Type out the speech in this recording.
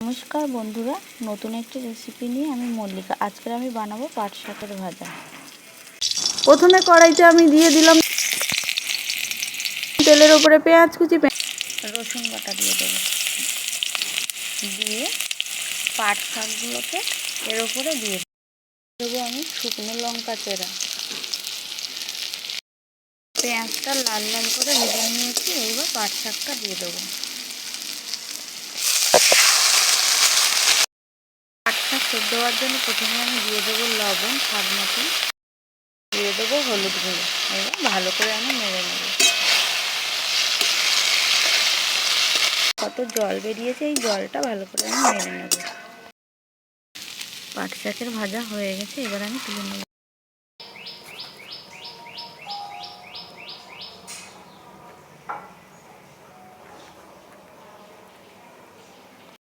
নমস্কার বন্ধুরা, নতুন একটি রেসিপি নিয়ে আমি মল্লিকা। আজকের আমি বানাবো পাট শাকের ভাজা। প্রথমে কড়াইতে আমি দিয়ে দিলাম তেলের উপরে পেঁয়াজ কুচি রসুন বাটা দিয়ে দেবো। দিয়ে পাট শাকগুলোকে এর উপরে দিয়ে দেবো। আমি শুকনো লঙ্কা চেরা। পেঁয়াজটা লাল লাল করে ভেজে নিয়েছি এইবার পাট শাকটা দিয়ে দেবো পাট শাক সেদ্ধ দেওয়ার জন্য প্রথমে আমি দিয়ে দেবো লবণ, স্বাদ মতো। দিয়ে দেবো হলুদ গুঁড়ো। এবার ভালো করে আমি মেরে নেব। কত জল বেরিয়েছে, এই জলটা ভালো করে আমি মেরে নেব। পাট শাকের ভাজা হয়ে গেছে, এবার আমি তুলে নেব।